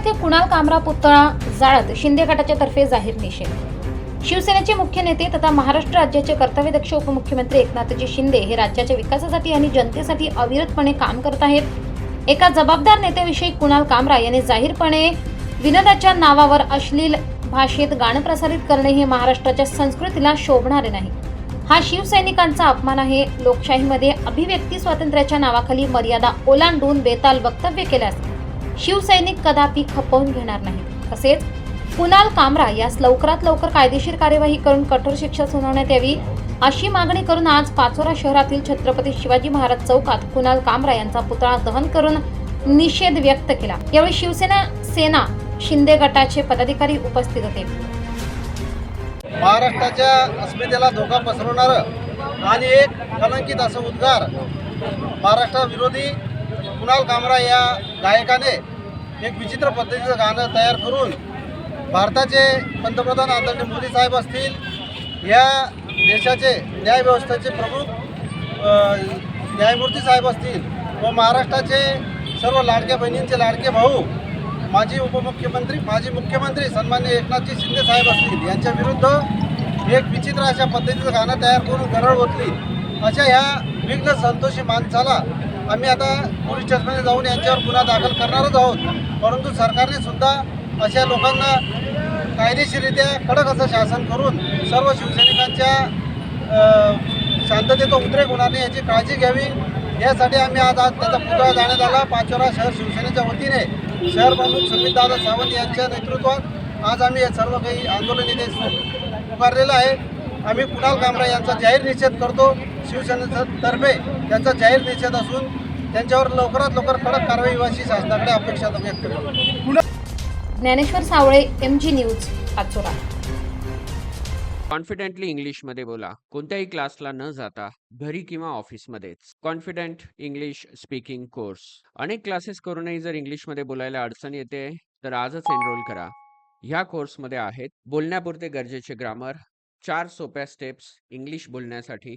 येथे कुणाल कामरा पुतळा जाळत शिंदे गटाच्या तर्फे जाहीर निषेध. शिवसेनेचे मुख्य नेते तथा महाराष्ट्र राज्याचे कर्तव्यदक्ष उपमुख्यमंत्री एकनाथजी शिंदे हे राज्याच्या विकासासाठी आणि जनतेसाठी अविरतपणे काम करत आहेत. एका जबाबदार नेत्याविषयी कुणाल कामरा यांनी जाहीरपणे विनोदाच्या नावावर अश्लील भाषेत गाणं प्रसारित करणे हे महाराष्ट्राच्या संस्कृतीला शोभणारे नाही. हा शिवसैनिकांचा अपमान आहे. लोकशाहीमध्ये अभिव्यक्ती स्वातंत्र्याच्या नावाखाली मर्यादा ओलांडून बेताल वक्तव्य केल्यास शिवसैनिक कदापि खपवून घेणार नाही तसेच कुणाल कामरा यास लवकरात लवकर कायदेशीर कार्यवाही करून कठोर शिक्षा सुनावण्यात यावी अशी मागणी करून आज पाचोरा शहरातील छत्रपती शिवाजी महाराज चौकात कुणाल कामरा यांचा पुतळा दहन करून निषेध व्यक्त केला. यावेळी शिवसेना सेना शिंदे गटाचे पदाधिकारी उपस्थित होते. महाराष्ट्राच्या अस्मितेला धोका पसरवणार आणि एक कलंकित असं उद्गार महाराष्ट्राविरोधी कुणाल कामरा या गायकाने एक विचित्र पद्धतीचं गाणं तयार करून भारताचे पंतप्रधान आदरणीय मोदी साहेब असतील या देशाचे न्यायव्यवस्थेचे प्रमुख न्यायमूर्ती साहेब असतील व महाराष्ट्राचे सर्व लाडक्या बहिणींचे लाडके भाऊ माजी उपमुख्यमंत्री माजी मुख्यमंत्री सन्मान्य एकनाथजी शिंदे साहेब असतील यांच्या विरुद्ध एक विचित्र अशा पद्धतीचं गाणं तयार करून गरळ ओतली. अशा ह्या विघ्न संतोषी माणसाला आम्ही आता पोलीस स्टेशनमध्ये जाऊन यांच्यावर गुन्हा दाखल करणारच आहोत. परंतु सरकारने सुद्धा अशा लोकांना कायदेशीररित्या कडक असं शासन करून सर्व शिवसैनिकांच्या शांततेचा उद्रेक होणार नाही याची काळजी घ्यावी. यासाठी आम्ही आज आज त्याचा पुतळा जाण्यात आला. पाचोरा शहर शिवसेनेच्या वतीने शहर प्रमुख सुमितदादा सावंत यांच्या नेतृत्वात आज आम्ही हे सर्व काही आंदोलन इथे पुकारलेलं आहे. आम्ही कुणाल कामरा यांचा जाहीर निषेध करतो. शिवसेनेतर्फे त्यांचा जाहीर निषेध असून त्यांच्यावर लवकरात लवकर कडक कारवाई व्हायची शासनाकडे अपेक्षा व्यक्त करतो. Dnyaneshwar Sawale M G news Pachora confidently इंग्लिशमध्ये बोला. कोणत्याही क्लासला न जाता घरी किंवा ऑफिसमध्येच. Confident English speaking course. अनेक क्लासेस करूनही जर इंग्लिशमध्ये बोलायला अडचण येते तर आजच एनरोल करा. ह्या कोर्समध्ये आहेत बोलण्यापुरते गरजेचे ग्रामर चार सोप्या स्टेप्स इंग्लिश बोलण्यासाठी